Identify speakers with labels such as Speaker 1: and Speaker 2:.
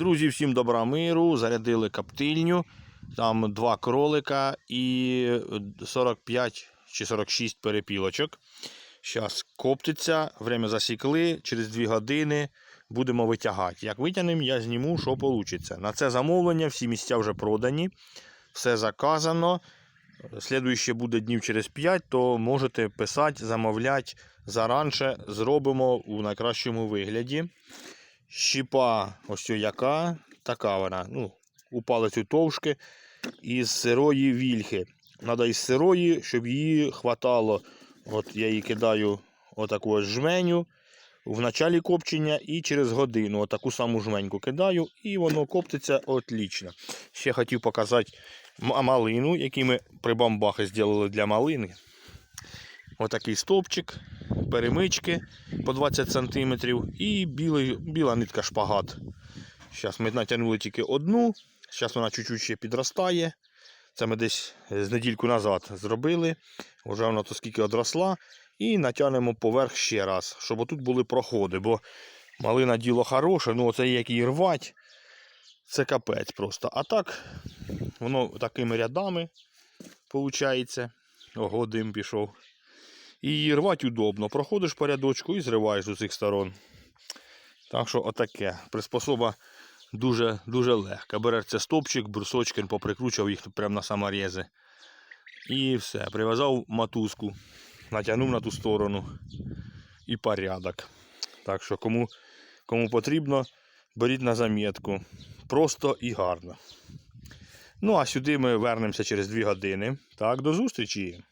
Speaker 1: Друзі, всім добра миру. Зарядили коптильню. Там два кролика і 45 чи 46 перепілочок. Зараз коптиться, время засікли, через 2 години будемо витягати. Як витягнемо, я зніму, що вийде. На це замовлення всі місця вже продані, все заказано. Слідуюче буде днів через 5, то можете писати, замовляти заранше. Зробимо у найкращому вигляді. Щіпа ось яка, така вона. ну, У палицю товшки із сирої вільхи. Треба із сирої, щоб її хватало. От я її кидаю отаку ось жменю в началі копчення і через годину отаку саму жменьку кидаю, і воно коптиться отлично. Ще хотів показати малину, який ми прибамбахи зробили для малини. Отакий стовпчик, перемички по 20 см і білий, біла нитка шпагат. Зараз ми натягнули тільки одну, зараз вона чуть-чуть ще підростає. Це ми десь з недільку назад зробили. Вже вона то скільки одросла. І натягнемо поверх ще раз, щоб отут були проходи. Бо малина діло хороше, ну оце як її рвать, це капець просто. А так, воно такими рядами виходить. Ого, дим пішов. І її рвати удобно. Проходиш по рядочку і зриваєш з усіх сторон. Так що отаке. Приспособа дуже, дуже легка. Береш це стопчик, брусочки, поприкручував їх прямо на саморези. І все. Прив'язав матузку, натягнув на ту сторону і порядок. Так що кому, кому потрібно, беріть на замітку. Просто і гарно. Ну, а сюди ми вернемося через 2 години. Так, до зустрічі!